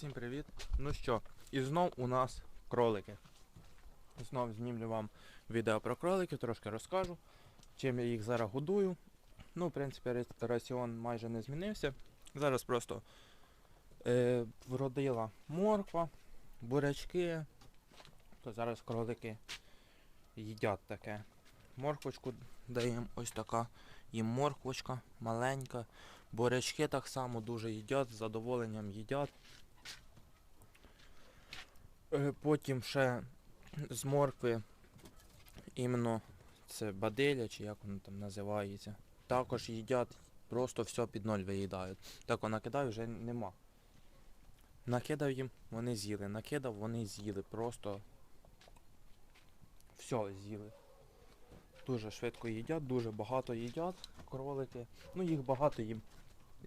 Всім привіт. Ну що, і знов у нас кролики. Знов знімлю вам відео про кроликів, трошки розкажу, чим я їх зараз годую. Ну, в принципі, ра- раціон майже не змінився. Зараз просто е, вродила морква, бурячки. То зараз кролики їдять таке. Морквочку даємо ось така. Їм морквочка маленька. Бурячки так само дуже їдять, з задоволенням їдять. Е, Потім ще з моркви іменно це бадиля, чи як воно там називається. Також їдять, просто все під ноль виїдають. Так накидаю вже нема. Накидав їм, вони з'їли. Накидав, вони з'їли. Просто все з'їли. Дуже швидко їдять, дуже багато їдять кролики. Ну їх багато їм.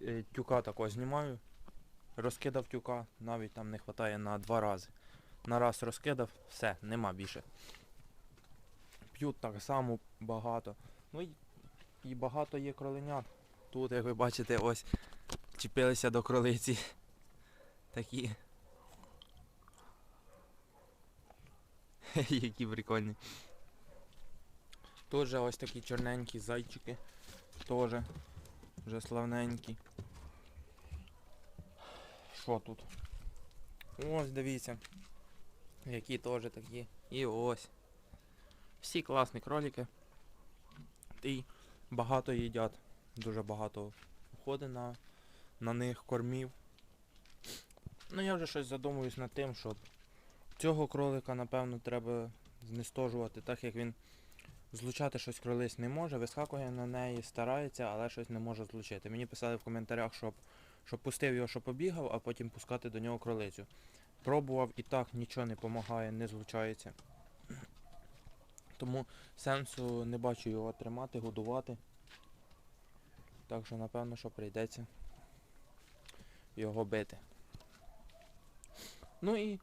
Е, Тюка такого знімаю. Розкидав тюка, навіть там не вистачає на два рази. На раз розкидав, все, нема більше. П'ють так само багато. Ну і, і багато є кроленят. Тут, як ви бачите, ось чіпилися до кролиці. Такі. Які прикольні. Тут же ось такі чорненькі зайчики. Тоже вже славненькі. Що тут? Ось дивіться. Які теж такі. І ось. Всі класні кролики. І багато їдять. Дуже багато уходить на, на них кормів. Ну я вже щось задумуюсь над тим, що цього кролика, напевно, треба знестожувати, так як він злучати щось кролись не може, вискакує на неї, старається, але щось не може злучити. Мені писали в коментарях, щоб, щоб пустив його, щоб побігав, а потім пускати до нього кролицю. Пробував і так нічого не допомагає, не злучається. Тому сенсу не бачу його тримати, годувати. Так що напевно, що прийдеться його бити. Ну і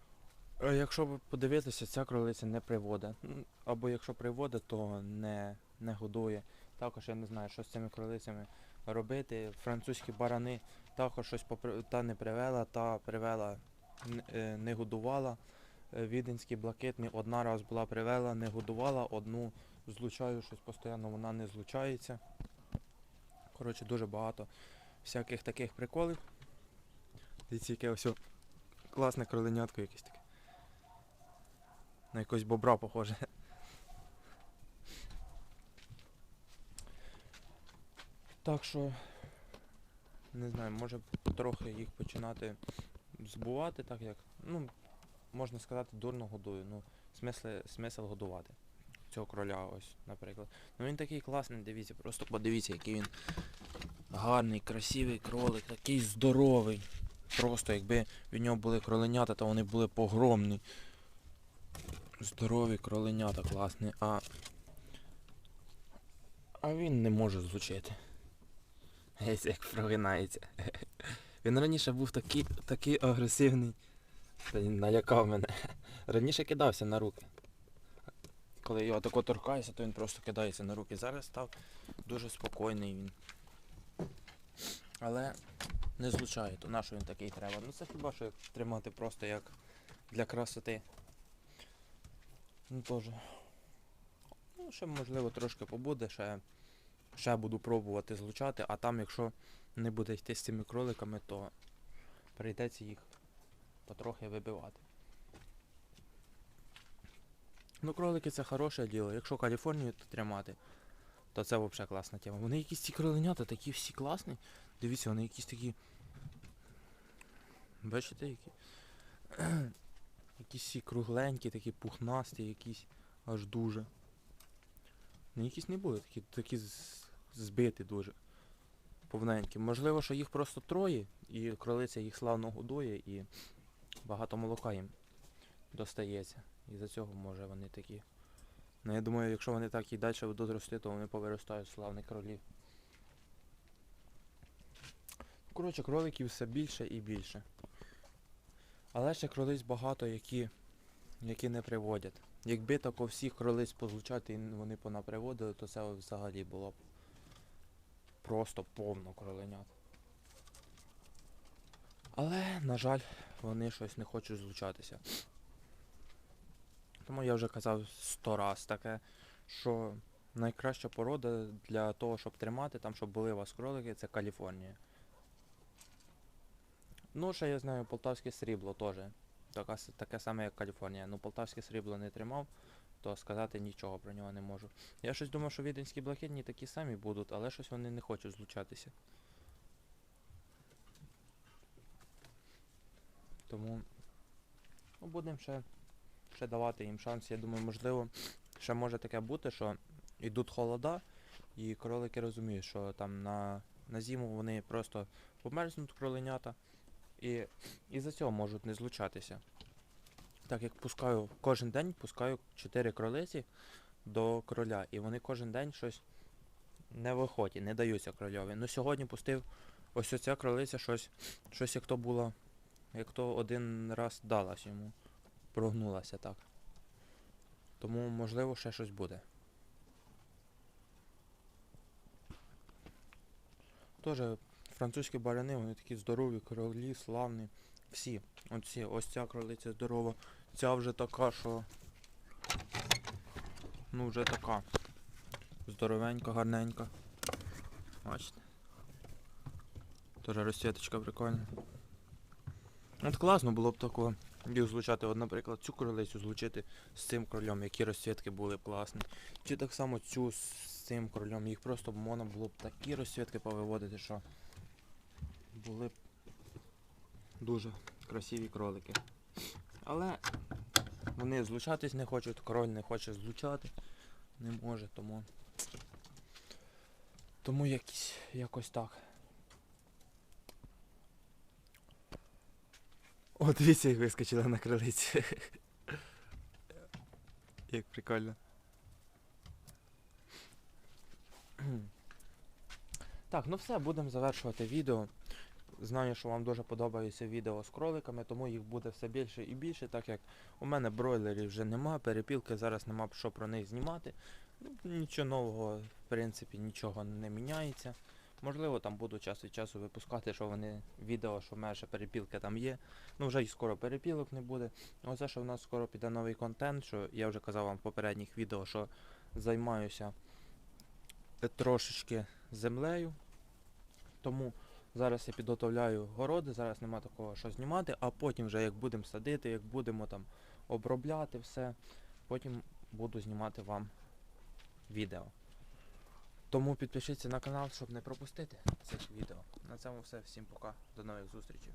е, якщо подивитися, ця кролиця не приводить. Або якщо приводить, то не, не годує. Також я не знаю, що з цими кролицями робити. Французькі барани також щось попри... та не привела, та привела, не годувала. Е, Віденський блакитний одна раз була привела, не годувала, одну злучаю, щось постійно вона не злучається. Коротше, дуже багато всяких таких приколів. Дивіться, яке ось класне кроленятко якесь таке. На якогось бобра похоже. Так що, не знаю, може трохи їх починати збувати, так як, ну, можна сказати, дурно годую. Ну, смисл, смисл годувати. Цього кроля ось, наприклад. Ну він такий класний, дивіться, просто подивіться, який він гарний, красивий кролик, такий здоровий. Просто якби від нього були кроленята, то вони були погромні. Здорові кроленята класні, а. А він не може звучити. Геть як прогинається. Він раніше був такий, такий агресивний. Та він налякав мене. Раніше кидався на руки. Коли його тако торкається, то він просто кидається на руки. Зараз став дуже спокійний він. Але не злучає, то на що він такий треба? Ну це хіба що тримати просто як для красоти. Ну теж. Ну, ще можливо трошки побуде, ще, ще буду пробувати злучати, а там якщо не буде йти з цими кроликами, то прийдеться їх потрохи вибивати. Ну, кролики це хороше діло. Якщо Каліфорнію то тримати, то це взагалі класна тема. Вони якісь ці кроленята такі всі класні. Дивіться, вони якісь такі. Бачите, які? якісь всі кругленькі, такі пухнасті, якісь аж дуже. Ну якісь не були, такі, такі збиті дуже. Повненькі. Можливо, що їх просто троє, і кролиця їх славно годує і багато молока їм достається. І за цього може вони такі. Ну я думаю, якщо вони так і далі будуть рости, то вони повиростають славних кролів. Коротше, кроликів все більше і більше. Але ще кролиць багато, які, які не приводять. Якби тако всіх кролиць позлучати і вони понаприводили, то це взагалі було б просто повно кроленят. Але, на жаль, вони щось не хочуть злучатися. Тому я вже казав сто раз таке, що найкраща порода для того, щоб тримати, там, щоб були у вас кролики, це Каліфорнія. Ну, ще я знаю полтавське срібло теж. Таке саме, як Каліфорнія. Ну, полтавське срібло не тримав, то сказати нічого про нього не можу. Я щось думав, що віденські блакитні такі самі будуть, але щось вони не хочуть злучатися. Тому ну, будемо ще, ще давати їм шанс. Я думаю, можливо, ще може таке бути, що йдуть холода, і кролики розуміють, що там на, на зиму вони просто померзнуть кроленята, і із-за цього можуть не злучатися. Так як пускаю кожен день пускаю 4 кролиці до кроля, і вони кожен день щось не виходять, не даються крольові. Ну сьогодні пустив ось оця кролиця щось, щось як то було, як то один раз далась йому. Прогнулася так. Тому можливо ще щось буде. Тоже французькі барани, вони такі здорові, кролі, славні. Всі. Оці, ось ця кролиця здорова. Ця вже така, що. Ну, вже така. Здоровенька, гарненька. Бачите. Тоже розсвіточка прикольна. От класно було б такого. Їх злучати, от, наприклад, цю кролицю злучити з цим кролем, які розсвітки були б класні. Чи так само цю з цим кролем. Їх просто можна було б такі розсвітки повиводити, що були б дуже красиві кролики. Але вони злучатись не хочуть, король не хоче злучати, не може, тому. Тому якісь, якось так. О, дивіться, як вискочила на крилиці. Як прикольно. Так, ну все, будемо завершувати відео. Знаю, що вам дуже подобається відео з кроликами, тому їх буде все більше і більше, так як у мене бройлерів вже нема, перепілки зараз нема що про них знімати. Ну, нічого нового, в принципі, нічого не міняється. Можливо, там буду час від часу випускати, що вони відео, що в мене ще перепілки там є. Ну вже й скоро перепілок не буде. Оце, що в нас скоро піде новий контент, що я вже казав вам в попередніх відео, що займаюся трошечки землею. Тому зараз я підготовляю городи, зараз нема такого, що знімати, а потім вже як будемо садити, як будемо там обробляти все, потім буду знімати вам відео. Тому підпишіться на канал, щоб не пропустити цих відео. На цьому все. Всім пока. До нових зустрічей.